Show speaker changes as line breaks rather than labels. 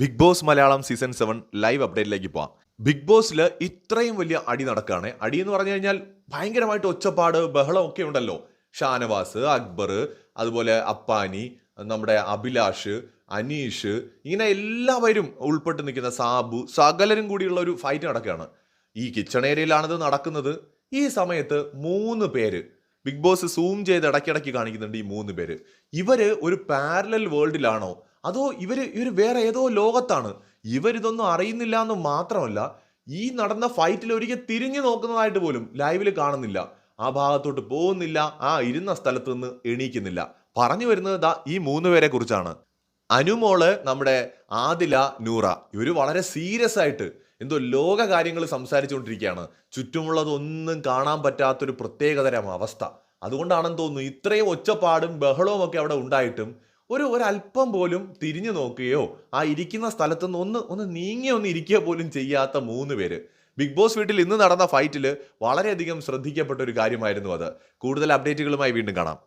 Bigg Boss Malayalam season seven live അപ്ഡേറ്റിലേക്ക് പോവാം. Big ബോസിൽ ഇത്രയും വലിയ അടി നടക്കുകയാണ് അടി എന്ന് പറഞ്ഞു കഴിഞ്ഞാൽ ഭയങ്കരമായിട്ട് ഒച്ചപ്പാട് ബഹളം ഒക്കെ ഉണ്ടല്ലോ. ഷാനവാസ് അക്ബർ അതുപോലെ അപ്പാനി നമ്മുടെ അഭിലാഷ് അനീഷ് ഇങ്ങനെ എല്ലാവരും ഉൾപ്പെട്ട് നിൽക്കുന്ന സാബു സകലരും കൂടിയുള്ള ഒരു ഫൈറ്റ് നടക്കുകയാണ്. ഈ കിച്ചൺ ഏരിയയിലാണിത് നടക്കുന്നത്. ഈ സമയത്ത് മൂന്ന് പേര് ബിഗ് ബോസ് സൂം ചെയ്ത് ഇടയ്ക്കിടയ്ക്ക് കാണിക്കുന്നുണ്ട് ഈ മൂന്ന് പേര്. ഇവർ ഒരു പാരലൽ വേൾഡിലാണോ അതോ ഇവർ ഇവർ വേറെ ഏതോ ലോകത്താണ്. ഇവരിതൊന്നും അറിയുന്നില്ല എന്ന് മാത്രമല്ല ഈ നടന്ന ഫൈറ്റിൽ ഒരിക്കൽ തിരിഞ്ഞു നോക്കുന്നതായിട്ട് പോലും ലൈവിൽ കാണുന്നില്ല. ആ ഭാഗത്തോട്ട് പോകുന്നില്ല ആ ഇരുന്ന സ്ഥലത്ത് നിന്ന് എണീക്കുന്നില്ല. പറഞ്ഞു വരുന്നത് ദാ ഈ മൂന്ന് പേരെ കുറിച്ചാണ്. അനുമോൾ നമ്മുടെ ആദില നൂറ ഇവർ വളരെ സീരിയസ് ആയിട്ട് എന്തോ ലോക കാര്യങ്ങൾ സംസാരിച്ചുകൊണ്ടിരിക്കുകയാണ്. ചുറ്റുമുള്ളതൊന്നും കാണാൻ പറ്റാത്തൊരു പ്രത്യേകതരം അവസ്ഥ. അതുകൊണ്ടാണെന്ന് തോന്നുന്നു ഇത്രയും ഒച്ചപ്പാടും ബഹളവും ഒക്കെ അവിടെ ഉണ്ടായിട്ടും ഒരു ഒരല്പം പോലും തിരിഞ്ഞു നോക്കുകയോ ആ ഇരിക്കുന്ന സ്ഥലത്തുനിന്ന് ഒന്ന് ഒന്ന് നീങ്ങി ഒന്ന് ഇരിക്കുക പോലും ചെയ്യാത്ത മൂന്ന് പേര്. ബിഗ് ബോസ് വീട്ടിൽ ഇന്ന് നടന്ന ഫൈറ്റിൽ വളരെയധികം ശ്രദ്ധിക്കപ്പെട്ട ഒരു കാര്യമായിരുന്നു അത്. കൂടുതൽ അപ്ഡേറ്റുകളുമായി വീണ്ടും കാണാം.